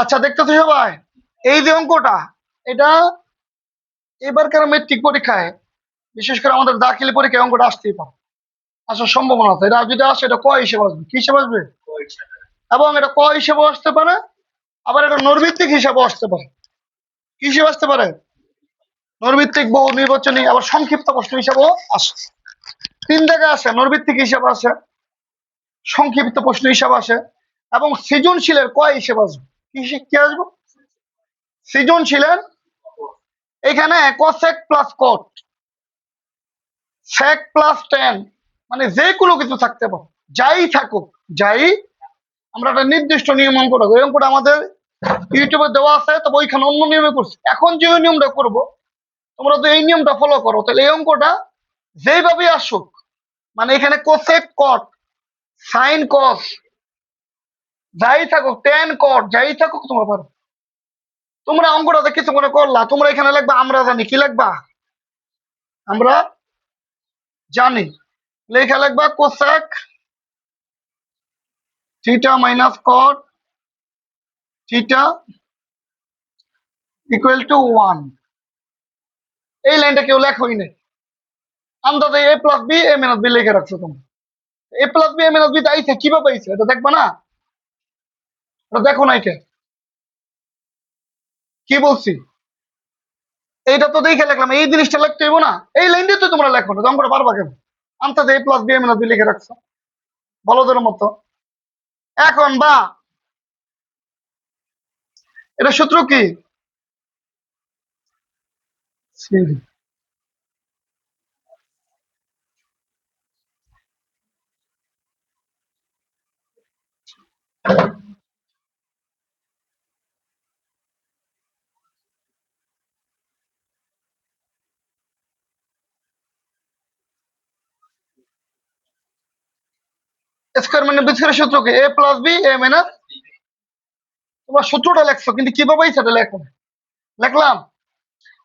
আচ্ছা দেখতে দেখতেছো সবাই এই যে অঙ্কটা, এটা এবারকার মেট্রিক পরীক্ষায়, বিশেষ করে আমাদের দাখিল পরীক্ষায় অঙ্কটা আসতেই পারে। আসার সম্ভাবনা আছে। এটা যদি আসে, এটা ক হিসেবে আসবে? কি হিসেবে আসবে? এবং এটা ক হিসেবে আসতে পারে, আবার এটা নৈর্ভিত্তিক হিসাবে আসতে পারে। কি হিসেবে আসতে পারে? নৈর্ভিত্তিক বহু নির্বাচনী, আবার সংক্ষিপ্ত প্রশ্ন হিসাবেও আসে। তিন জায়গায় আসে নৈর্ভিত্তিক হিসাবে আসে, সংক্ষিপ্ত প্রশ্ন হিসাবে আসে, এবং সৃজনশীলের কয় হিসেবে আসবে। কি কি আসবে? সৃজনশীলের? এখানে cosec plus cot sec plus ten মানে যে কোনো কিছু থাকতে পারে। যাই থাকুক, যাই, আমরা একটা নির্দিষ্ট নিয়ম অঙ্ক রাখব এই অঙ্কটা আমাদের ইউটিউবে দেওয়া আছে, তবে ওইখানে অন্য নিয়মে করছি। এখন যে নিয়মটা করব, তোমরা তো এই নিয়মটা ফলো করো, তাহলে এই অঙ্কটা যেইভাবে আসুক মানে এখানে কোসেক কট সাইন কস যাই থাকুক টেন কট যাই থাকুক তোমার পারো তোমরা অঙ্কটাতে কিছু মনে করলা, তোমরা এখানে লিখবা আমরা জানি, কি লিখবা আমরা জানি। লেখা লিখবা cosec, theta minus cot, theta equal to one এই লাইনটা কেউ লেখোই নাই আন্দাজে A plus B A minus B লিখে রাখছো তোমরা। A plus B A minus B আইছে, কীভাবে আইছে? এটা দেখবা না? দেখো নাই কে কি বলছি? এইটা তো দেখে লিখলাম এই জিনিসটা লিখতে হইব না। এই লাইনটা তো তোমরা লেখো না অঙ্কটা পারবা কেন? আন্দাজে এ প্লাস বি এ লিখে রাখছো। বলদের মতো। এখন বা, এটা সূত্র কি? স্কোয়ার মানে বি স্কোয়ারের সূত্র কি? A plus B A minus তোমরা সূত্রটা লেখছো, কিন্তু কীভাবে সেটা লেখো? লেখলাম।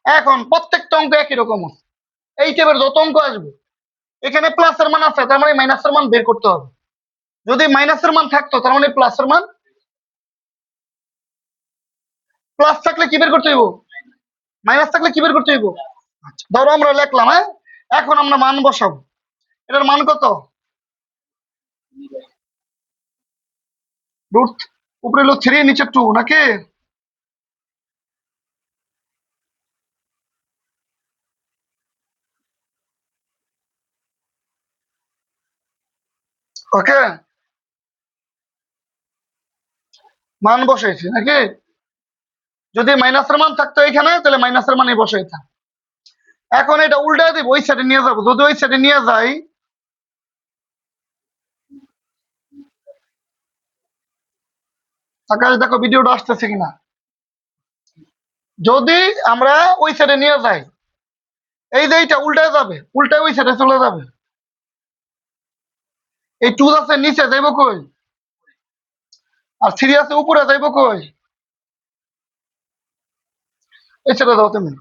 এখন প্রত্যেকটা অঙ্ক একই রকম। এই টাইপের যত অঙ্ক আসবে, এখানে প্লাসের মান আছে, তার মানে মাইনাসের মান বের করতে হবে। যদি মাইনাসের মান থাকতো, তার মানে প্লাসের মান প্লাস থাকলে কি বের করতে হইব? মাইনাস থাকলে কি বের করতে হইব? আচ্ছা ধরো আমরা লেখলাম হ্যাঁ? এখন আমরা মান বসাবো। এটার মান কত? রুট উপরে থ্রি নিচে টু নাকি? ওকে মান বসাইছি, নাকি? যদি মাইনাসের মান থাকতো এখানে তাহলে মাইনাসের মানে বসাইতাম। এখন এটা উল্টা দিব, ওই সাইডে নিয়ে যাব। যদি ওই সাইডে নিয়ে যাই আকাশ দেখো ভিডিওটা আসতেছে কিনা? যদি আমরা ওই সাইডে নিয়ে যাই, এই যে এইটা উল্টায় যাবে, উল্টায় ওই সাইডে চলে যাবে। এই টু আছে, নিচে যাইব কই? আর থ্রি আছে, উপরে যাইব কই? এই সাইডে দাও তুমি।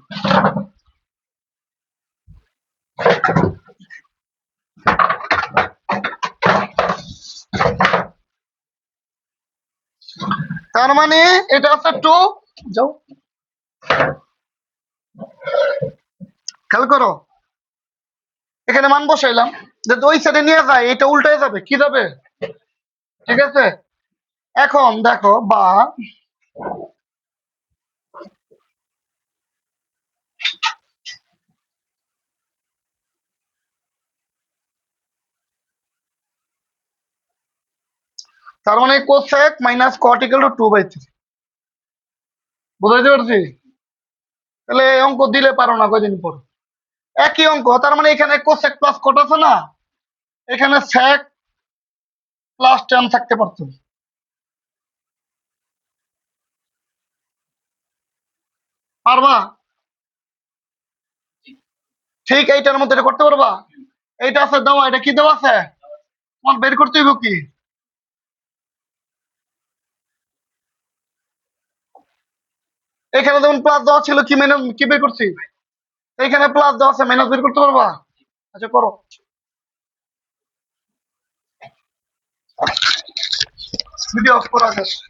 তার মানে এটা আছে টু। যাও। খেয়াল করো। এখানে মান বসাইলাম। যে ওই সাইডে নিয়ে যায়, এটা উল্টায় যাবে। কি যাবে? ঠিক আছে? এখন দেখো, বা তার মানে cosec minus cot two two by three বুঝাইতে পারছি? তাহলে অঙ্ক দিলে পারো না কয়দিন পর। একই অঙ্ক, তার মানে এখানে কোসেক প্লাস কট আছে না? এখানে সেক প্লাস টেন থাকতে পারতো। পারবা? ঠিক এইটার মধ্যে এটা করতে পারবা? এইটা আছে দেওয়া, এটা কি দেওয়া আছে? তোমার বের করতে হইব কি? এখানে যেমন প্লাস দেওয়া ছিল কি মাইনাস কি বের করছি? এখানে প্লাস দেওয়া আছে মাইনাস বের করতে পারবা? আচ্ছা করো। ভিডিও অফ করা যাচ্ছে